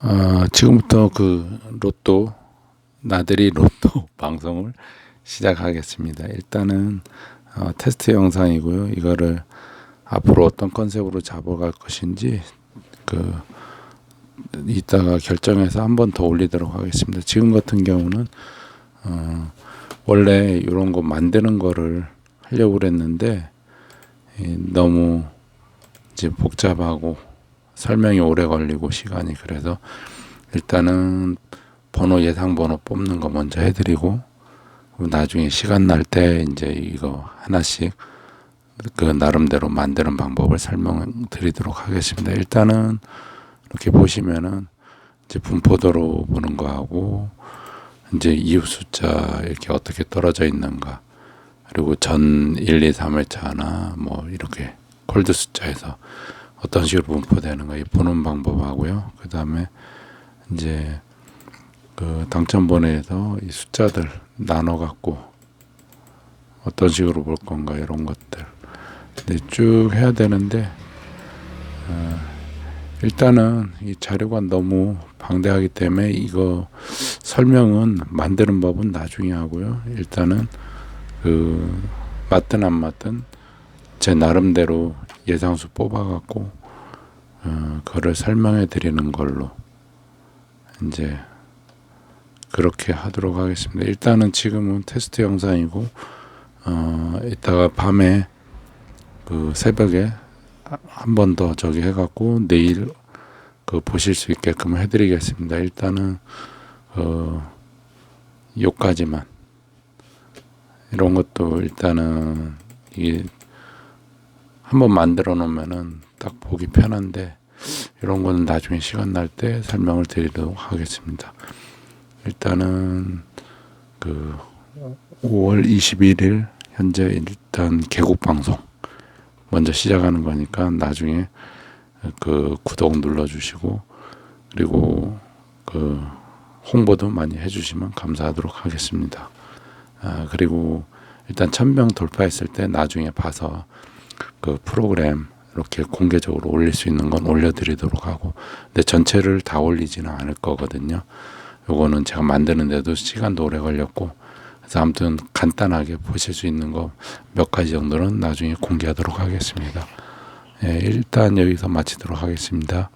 어, 지금부터 그 로또 나들이 로또 방송을 시작하겠습니다. 일단은 어, 테스트 영상이고요. 이거를 앞으로 어떤 컨셉으로 잡아갈 것인지 그 이따가 결정해서 한 번 더 올리도록 하겠습니다. 지금 같은 경우는 어, 원래 이런 거 만드는 거를 하려고 그랬는데 이, 너무 이제 복잡하고 설명이 오래 걸리고 시간이 그래서 일단은 번호 예상 번호 뽑는 거 먼저 해드리고 나중에 시간 날 때 이제 이거 하나씩 그 나름대로 만드는 방법을 설명드리도록 하겠습니다. 일단은 이렇게 보시면은 이제 분포도로 보는 거하고 이제 이웃 숫자 이렇게 어떻게 떨어져 있는가 그리고 전 1, 2, 3회차나 뭐 이렇게 콜드 숫자에서 어떤 식으로 분포되는가 이 보는 방법하고요. 그 다음에 이제 그 당첨번호에서 이 숫자들 나눠 갖고 어떤 식으로 볼 건가 이런 것들 쭉 해야 되는데 어, 일단은 이 자료가 너무 방대하기 때문에 이거 설명은 만드는 법은 나중에 하고요. 일단은 그 맞든 안 맞든 제 나름대로 예상수 뽑아갖고 어, 그거를 설명해 드리는 걸로 이제 그렇게 하도록 하겠습니다. 일단은 지금은 테스트 영상이고 어, 이따가 밤에 그 새벽에 한 번 더 저기 해갖고 내일 그 보실 수 있게끔 해드리겠습니다. 일단은 어, 요까지만 이런 것도 일단은 이 한번 만들어 놓으면은 딱 보기 편한데 이런 거는 나중에 시간 날 때 설명을 드리도록 하겠습니다. 일단은 그 5월 21일 현재 일단 개국 방송 먼저 시작하는 거니까 나중에 그 구독 눌러 주시고 그리고 그 홍보도 많이 해 주시면 감사하도록 하겠습니다. 아, 그리고 일단 천명 돌파했을 때 나중에 봐서 그 프로그램 이렇게 공개적으로 올릴 수 있는 건 올려드리도록 하고 근데 전체를 다 올리지는 않을 거거든요. 요거는 제가 만드는데도 시간도 오래 걸렸고 그래서 아무튼 간단하게 보실 수 있는 거 몇 가지 정도는 나중에 공개하도록 하겠습니다. 예, 일단 여기서 마치도록 하겠습니다.